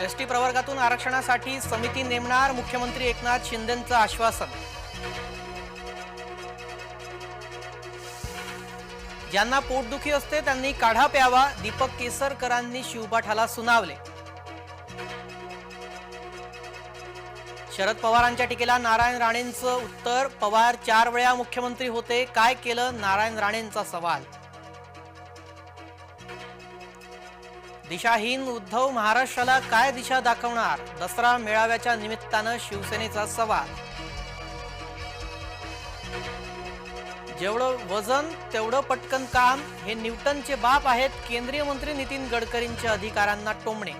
S T प्रवर्गातून आरक्षणासाठी समिती नेमणार. मुख्यमंत्री एकनाथ शिंदेंचं आश्वासन. ज्यांना पोटदुखी असते त्यांनी काढा प्यावा. दीपक केसरकरांनी शिवपाठाला सुनावले. शरद पवारांच्या टीकेला नारायण राणेंचं उत्तर. पवार चार वेळा मुख्यमंत्री होते. काय केलं? नारायण राणेंचा सवाल. दिशाहीन उद्धव महाराष्ट्राला काय दिशा दाखवणार? दसरा मेळाव्याच्या निमित्तानं शिवसेनेचा सवाल. जेवढं वजन तेवढं पटकन काम हे न्यूटनचे बाप आहेत केंद्रीय मंत्री नितीन गडकरींच्या अधिकारांना टोमणे.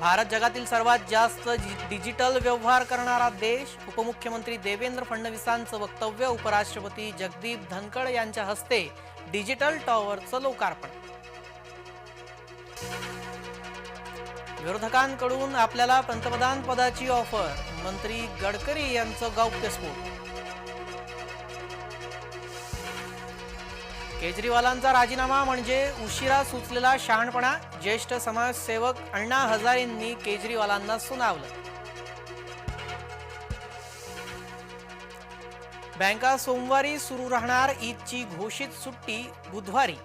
भारत जगातील सर्वात जास्त जि- डिजिटल व्यवहार करणारा देश उपमुख्यमंत्री देवेंद्र फडणवीसांचं वक्तव्य उपराष्ट्रपती जगदीप धनखड यांच्या हस्ते डिजिटल टॉवरचं लोकार्पण. विरोधकांकडून आपल्याला पंतप्रधान पदाची ऑफर मंत्री गडकरी यांचं गौप्यस्फोट. केजरीवालांचा राजीनामा म्हणजे उशिरा सुचलेला शहाणपणा ज्येष्ठ समाजसेवक अण्णा हजारेंनी केजरीवालांना सुनावलं. बँका सोमवारी सुरू राहणार ईदची घोषित सुट्टी बुधवारी.